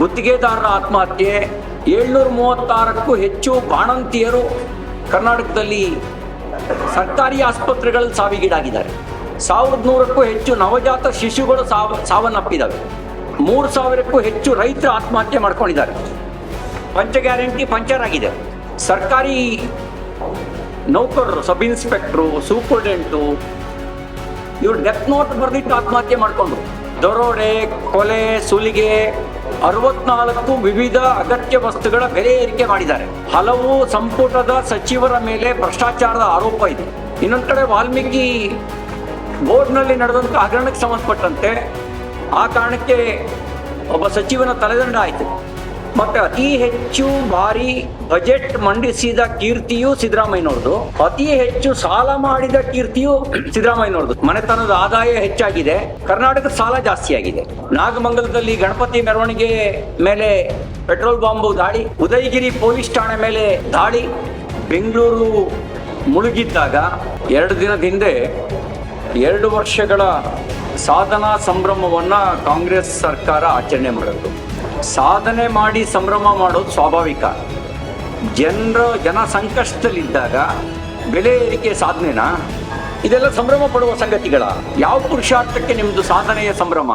ಗುತ್ತಿಗೆದಾರರ ಆತ್ಮಹತ್ಯೆ ಏಳ್ನೂರ ಮೂವತ್ತಾರಕ್ಕೂ ಹೆಚ್ಚು ಬಾಣಂತಿಯರು ಕರ್ನಾಟಕದಲ್ಲಿ ಸರ್ಕಾರಿ ಆಸ್ಪತ್ರೆಗಳಲ್ಲಿ ಸಾವಿಗೀಡಾಗಿದ್ದಾರೆ. ಸಾವಿರದ ನೂರಕ್ಕೂ ಹೆಚ್ಚು ನವಜಾತ ಶಿಶುಗಳು ಸಾವ, ಸಾವನ್ನಪ್ಪಿದ್ದಾವೆ. ಮೂರು ಸಾವಿರಕ್ಕೂ ಹೆಚ್ಚು ರೈತರು ಆತ್ಮಹತ್ಯೆ ಮಾಡ್ಕೊಂಡಿದ್ದಾರೆ. ಪಂಚ ಗ್ಯಾರಂಟಿ ಪಂಚರ್ ಆಗಿದೆ. ಸರ್ಕಾರಿ ನೌಕರರು, ಸಬ್ ಇನ್ಸ್ಪೆಕ್ಟ್ರು, ಸೂಪರ್ಡೆಂಟು ಇವರು ಡೆತ್ ನೋಟ್ ಬರೆದಿಟ್ಟು ಆತ್ಮಹತ್ಯೆ ಮಾಡಿಕೊಂಡ್ರು ದರೋಡೆ, ಕೊಲೆ, ಸುಲಿಗೆ ಅರವತ್ನಾಲ್ಕು ವಿವಿಧ ಅಗತ್ಯ ವಸ್ತುಗಳ ಬೆಲೆ ಏರಿಕೆ ಮಾಡಿದ್ದಾರೆ. ಹಲವು ಸಂಪುಟದ ಸಚಿವರ ಮೇಲೆ ಭ್ರಷ್ಟಾಚಾರದ ಆರೋಪ ಇದೆ. ಇನ್ನೊಂದು ಕಡೆ ವಾಲ್ಮೀಕಿ ಬೋರ್ಡ್ನಲ್ಲಿ ನಡೆದಂಥ ಹಗರಣಕ್ಕೆ ಸಂಬಂಧಪಟ್ಟಂತೆ ಆ ಕಾರಣಕ್ಕೆ ಒಬ್ಬ ಸಚಿವನ ತಲೆದಂಡ ಆಯಿತು. ಮತ್ತೆ ಅತಿ ಹೆಚ್ಚು ಬಾರಿ ಬಜೆಟ್ ಮಂಡಿಸಿದ ಕೀರ್ತಿಯು ಸಿದ್ದರಾಮಯ್ಯನವ್ರದ್ದು. ಅತಿ ಹೆಚ್ಚು ಸಾಲ ಮಾಡಿದ ಕೀರ್ತಿಯು ಸಿದ್ದರಾಮಯ್ಯನವ್ರದ್ದು. ಮನೆತನದ ಆದಾಯ ಹೆಚ್ಚಾಗಿದೆ. ಕರ್ನಾಟಕದ ಸಾಲ ಜಾಸ್ತಿ ಆಗಿದೆ. ನಾಗಮಂಗಲದಲ್ಲಿ ಗಣಪತಿ ಮೆರವಣಿಗೆ ಮೇಲೆ ಪೆಟ್ರೋಲ್ ಬಾಂಬು ದಾಳಿ, ಉದಯಗಿರಿ ಪೊಲೀಸ್ ಠಾಣೆ ಮೇಲೆ ದಾಳಿ, ಬೆಂಗಳೂರು ಮುಳುಗಿದ್ದಾಗ ಎರಡು ದಿನದ ಹಿಂದೆ ಎರಡು ವರ್ಷಗಳ ಸಾಧನಾ ಸಂಭ್ರಮವನ್ನು ಕಾಂಗ್ರೆಸ್ ಸರ್ಕಾರ ಆಚರಣೆ ಮಾಡಿದ್ರು. ಸಾಧನೆ ಮಾಡಿ ಸಂಭ್ರಮ ಮಾಡೋದು ಸ್ವಾಭಾವಿಕ. ಜನರ ಜನ ಸಂಕಷ್ಟದಲ್ಲಿದ್ದಾಗ ಬೆಲೆ ಏರಿಕೆ ಸಾಧನೆನಾ? ಇದೆಲ್ಲ ಸಂಭ್ರಮ ಪಡುವ ಸಂಗತಿಗಳ? ಯಾವ ಪುರುಷಾರ್ಥಕ್ಕೆ ನಿಮ್ಮದು ಸಾಧನೆಯ ಸಂಭ್ರಮ?